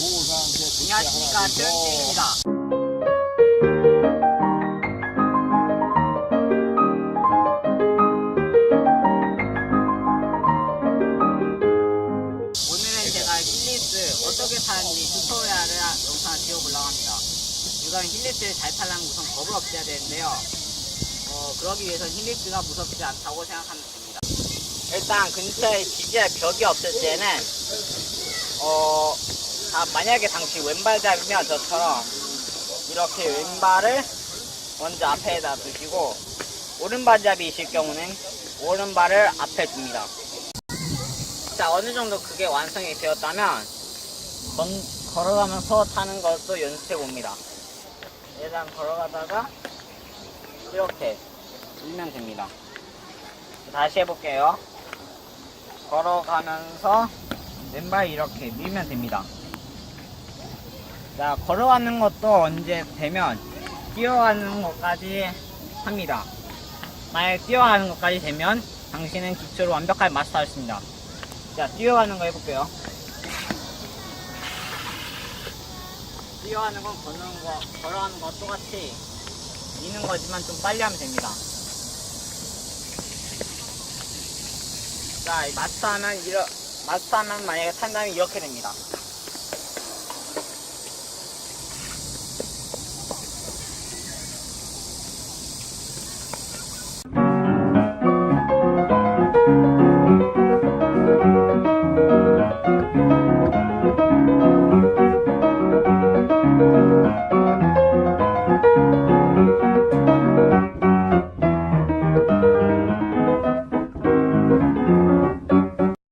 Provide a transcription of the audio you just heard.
안녕하십니까 최현진입니다. 오늘은 제가 힐리스 어떻게 타는지 튜토리얼을 영상을 찍어보려고 합니다. 우선 힐리스를 잘 타려면 우선 겁을 없애야 되는데요. 어, 그러기 위해선 힐리스가 무섭지 않다고 생각하면 됩니다. 일단 근처에 지지할 벽이 없을 때는 어, 아, 만약에 당시 왼발잡이면 저처럼 이렇게 왼발을 먼저 앞에다 두시고 오른발잡이이실 경우는 오른발을 앞에 둡니다. 자, 어느 정도 그게 완성이 되었다면 건, 걸어가면서 타는 것도 연습해 봅니다. 일단 걸어가다가 이렇게 밀면 됩니다. 다시 해볼게요. 걸어가면서 왼발 이렇게 밀면 됩니다. 자, 걸어가는 것도 언제 되면 뛰어가는 것까지 합니다. 만약에 뛰어가는 것까지 되면 당신은 기초를 완벽하게 마스터했습니다. 자, 뛰어가는 거 해볼게요. 뛰어가는 건 걷는 거, 걸어가는 거 똑같이 미는 거지만 좀 빨리 하면 됩니다. 자, 이 마스터하면 이러, 마스터하면 만약에 탄다면 이렇게 됩니다.